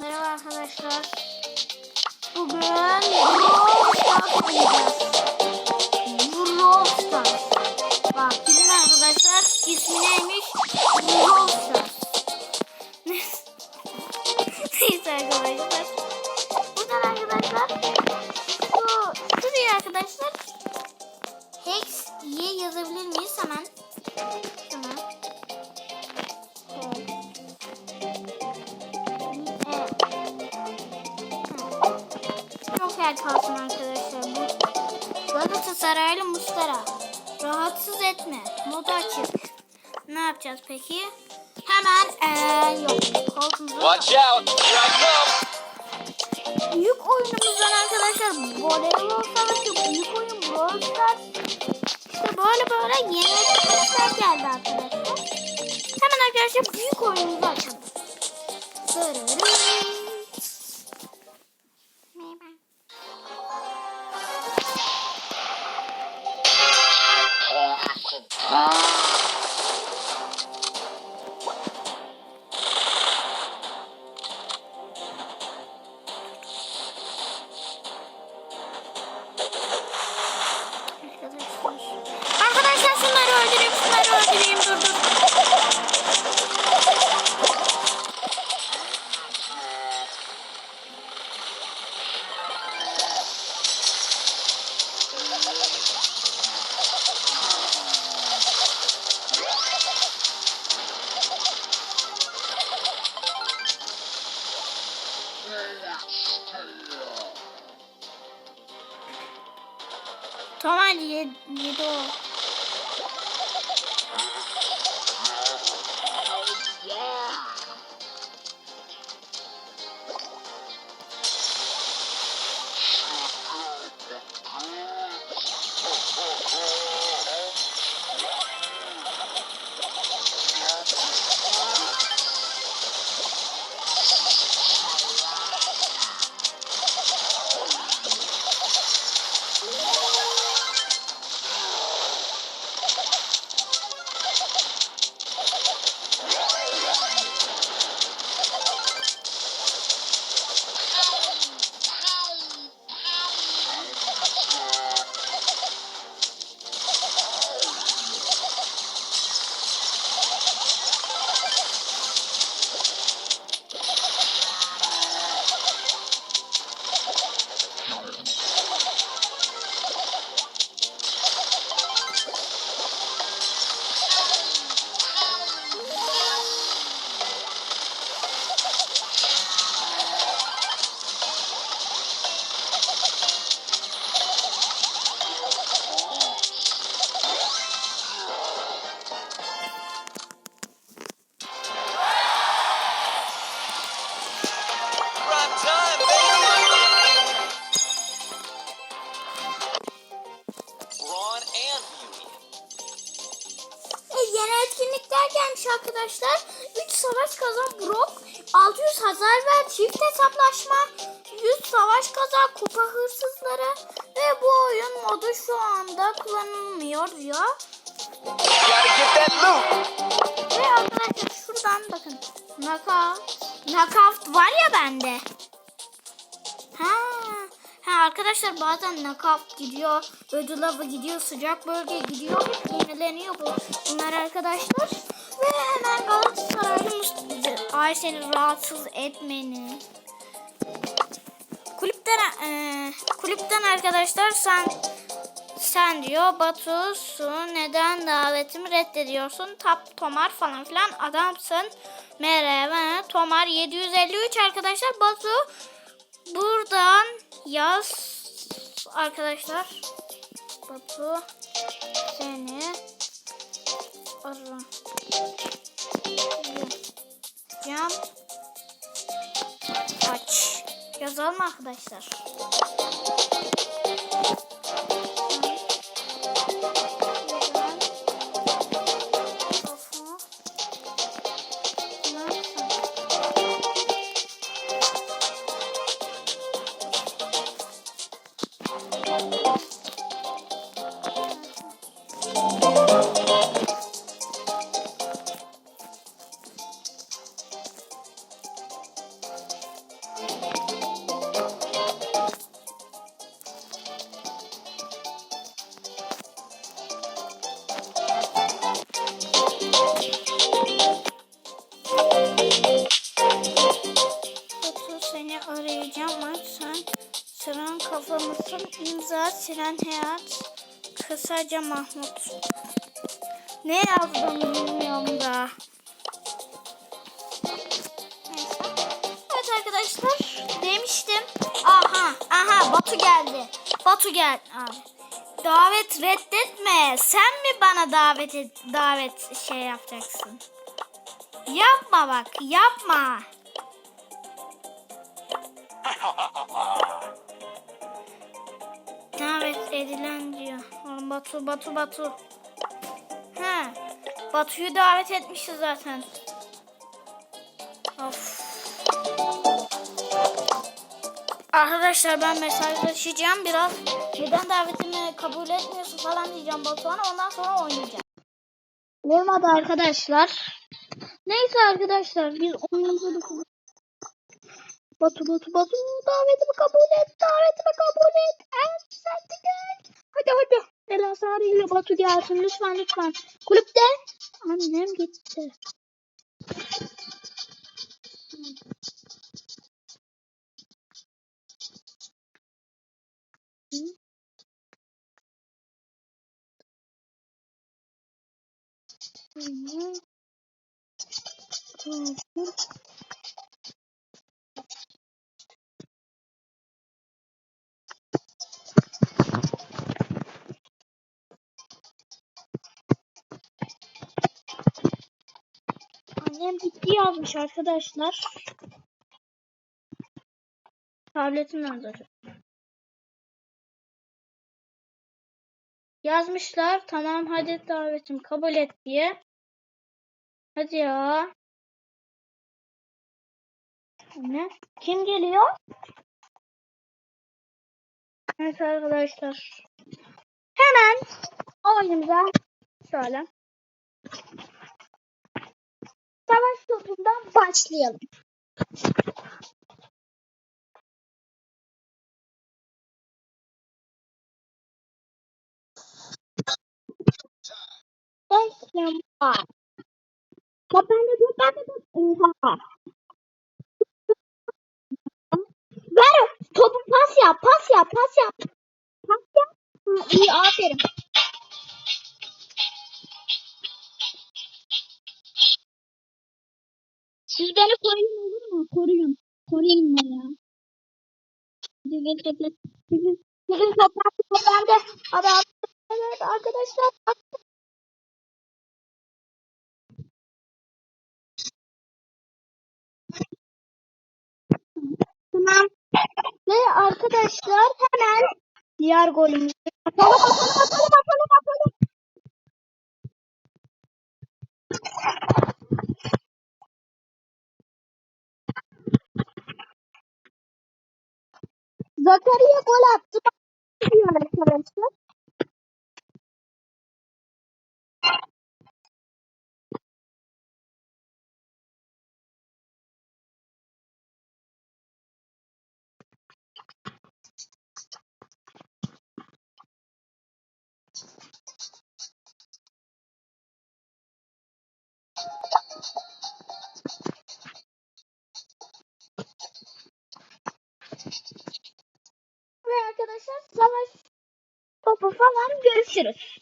Merhaba arkadaşlar. Bugün Brawl Stars oynayacağız. Brawl Stars. Bak bilin arkadaşlar ismi neymiş? Brawl Stars. Neyse arkadaşlar. Buradan arkadaşlar şu şuraya arkadaşlar Hex diye yazabilir yer kalsın arkadaşlar. Bu Galatasaraylı Mustara. Rahatsız etme. Modu açık. Ne yapacağız peki? Hemen eee yok. Watch out! Büyük oyunumuzdan arkadaşlar voleybol savaşı büyük oyun Brawl Stars. İşte böyle böyle yeni etkinlikler geldi arkadaşlar. Hemen arkadaşlar büyük oyunumuzu açalım. Dırırı. Arkadaşlar. 你都。Gelmiş arkadaşlar. 3 savaş kazan Brock, 600 hazar ver çift hesaplaşma, 100 savaş kazan kupa hırsızları ve bu oyun modu şu anda kullanılmıyor diyor. Ve arkadaşlar şuradan bakın. Knockout. Knockout var ya bende. Ha. Ha arkadaşlar bazen knockout gidiyor. Ödül avı gidiyor. Sıcak bölge gidiyor. Yenileniyor bu. Bunlar arkadaşlar. Ve hemen Galatasaraylı Ay seni rahatsız etmeni. Kulüpten e, kulüpten arkadaşlar sen sen diyor Batu Su neden davetimi reddediyorsun? Tap Tomar falan filan adamsın. Merhaba Tomar 753 arkadaşlar Batu buradan yaz arkadaşlar. Batu seni arayacağım. Aç. Yazalım arkadaşlar. Sinan Hayat. Kısaca Mahmut. Ne yazdım bilmiyorum da. Evet arkadaşlar demiştim. Aha aha Batu geldi. Batu gel abi. Davet reddetme. Sen mi bana davet et, davet şey yapacaksın? Yapma bak yapma. Davet edilen diyor. Oğlum Batu Batu Batu. Ha. Batu'yu davet etmişiz zaten. Of. Arkadaşlar ben mesajlaşacağım biraz. Neden davetimi kabul etmiyorsun falan diyeceğim Batuhan'a ondan sonra oynayacağım. Olmadı arkadaşlar. Neyse arkadaşlar biz oyunumuzu Batu Batu Batu davetimi kabul et davetimi kabul et. Evet sen de gel. Hadi hadi. İle Batu gelsin. Lütfen lütfen. Kulüpte. Annem gitti. Annem gitti yazmış arkadaşlar. Tabletim nerede? Yazmışlar. Tamam hadi davetim kabul et diye. Hadi ya. Ne? Kim geliyor? Evet arkadaşlar. Hemen oyunumuza şöyle. Topundan başlayalım. Başlayalım. Ya ben de dur ben de dur. Ver topu pas yap pas yap pas yap. Pas yap. Ha, iyi aferin. Beni koruyun olur mu? Koruyun. Koruyun beni ya. Sizin. Sizin, toprağınız toplandı. Hadi evet arkadaşlar. Tamam. Ve arkadaşlar hemen diğer golümüzü atalım atalım atalım atalım atalım. Zakaria gol attı. Diyor arkadaşlar. Savaş topu falan görüşürüz.